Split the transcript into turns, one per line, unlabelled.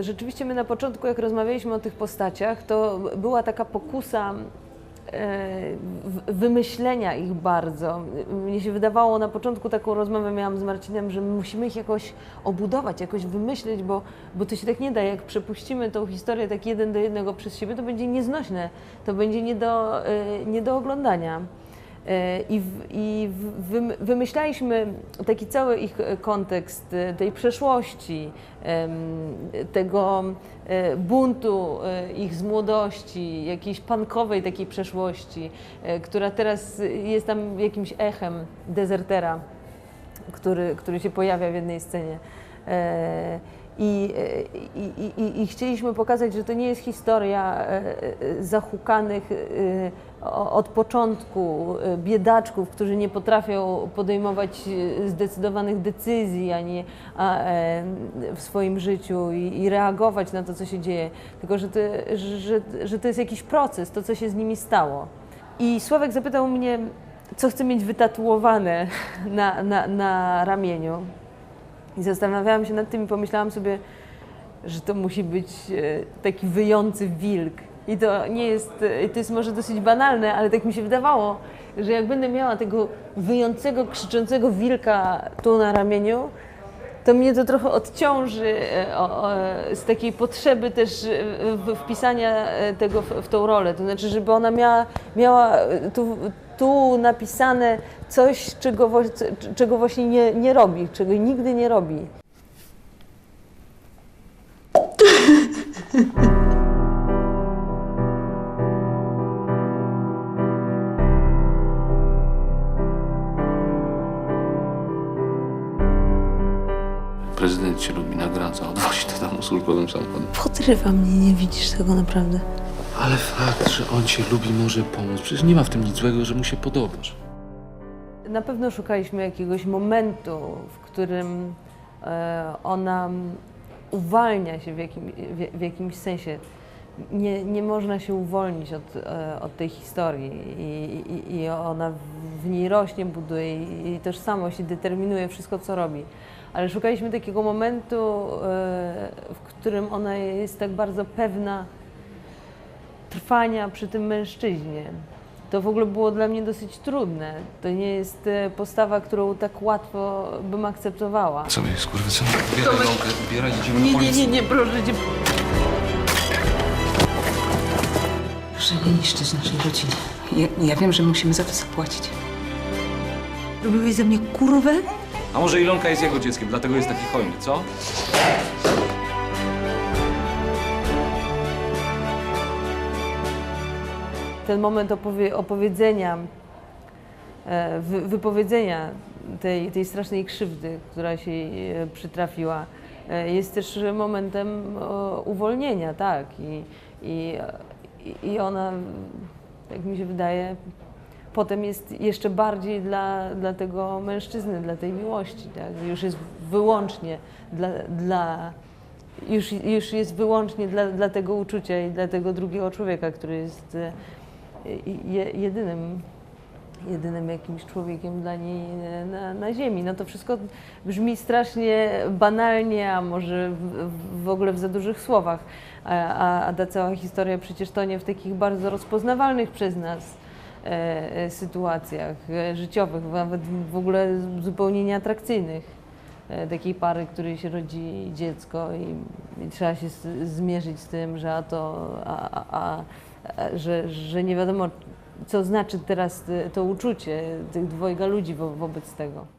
Rzeczywiście my na początku, jak rozmawialiśmy o tych postaciach, to była taka pokusa e, wymyślenia ich bardzo. Mnie się wydawało na początku taką rozmowę miałam z Marcinem, że musimy ich jakoś obudować, jakoś wymyślić, bo, bo to się tak nie da. Jak przepuścimy tą historię tak jeden do jednego przez siebie, to będzie nieznośne, to będzie nie do, e, nie do oglądania. E, I, w, i w, wym- wymyślaliśmy taki cały ich e, kontekst e, tej przeszłości, tego buntu ich z młodości, jakiejś pankowej takiej przeszłości, która teraz jest tam jakimś echem dezertera, który, który się pojawia w jednej scenie. E, I, i, i, i- chcieliśmy pokazać, że to nie jest historia e, e, zahukanych od początku biedaczków, którzy nie potrafią podejmować zdecydowanych decyzji ani w swoim życiu i, reagować na to, co się dzieje, tylko że to, że, że to jest jakiś proces, to, co się z nimi stało. I Sławek zapytał mnie, co chcę mieć wytatuowane na, na, na ramieniu. I zastanawiałam się nad tym i pomyślałam sobie, że to musi być e, taki wyjący wilk. I to nie jest, e, to jest może dosyć banalne, ale tak mi się wydawało, że jak będę miała tego wyjącego, krzyczącego wilka tu na ramieniu, to mnie to trochę odciąży e, z takiej potrzeby też e, wpisania e, tego w, tą rolę. To znaczy, żeby ona miała, miała tu, tu napisane coś, czego, czego właśnie nie, nie robi, czego nigdy nie robi.
Prezydent cię lubi, nagradza, odwozi do domu służbowym samochodem.
Podrywa mnie, nie widzisz tego naprawdę.
Ale fakt, że on cię lubi, może pomóc. Przecież nie ma w tym nic złego, że mu się podobasz.
Na pewno szukaliśmy jakiegoś momentu, w którym e, ona uwalnia się w, jakim, w, w jakimś sensie. Nie, nie można się uwolnić od, e, od tej historii i, i, i ona w- niej rośnie, buduje i, i tożsamość i determinuje wszystko, co robi. Ale szukaliśmy takiego momentu, e, w którym ona jest tak bardzo pewna trwania przy tym mężczyźnie. To w ogóle było dla mnie dosyć trudne. To nie jest e, postawa, którą tak łatwo bym akceptowała.
Co jest, kurwa, co? Bieraj rąkę, bieraj, idziemy na
Nie, nie, nie, nie, proszę cię.
Proszę nie niszczyć naszej rodziny. Ja, ja wiem, że musimy za to zapłacić.
Robiłeś ze mnie kurwę?
A może Ilonka jest jego dzieckiem, dlatego jest taki hojny, co?
Ten moment opowie, opowiedzenia, e, wy, wypowiedzenia tej, tej strasznej krzywdy, która się jej przytrafiła, e, jest też momentem uwolnienia, tak. I, i- I ona, jak mi się wydaje, potem jest jeszcze bardziej dla, dla tego mężczyzny, dla tej miłości, tak? Już jest wyłącznie dla, dla już, już jest wyłącznie dla, dla tego uczucia i dla tego drugiego człowieka, który jest e, je, jedynym, jedynym jakimś człowiekiem dla niej e, na, na ziemi. No to wszystko brzmi strasznie banalnie, a może w, w ogóle w za dużych słowach, a, a, a ta cała historia przecież tonie w takich bardzo rozpoznawalnych przez nas e, e, sytuacjach e, życiowych, nawet w ogóle zupełnie nieatrakcyjnych e, takiej pary, której się rodzi dziecko i, i trzeba się z, zmierzyć z tym, że a to, a, a, a, że, że nie wiadomo, co znaczy teraz te- to uczucie tych dwojga ludzi wo, wobec tego.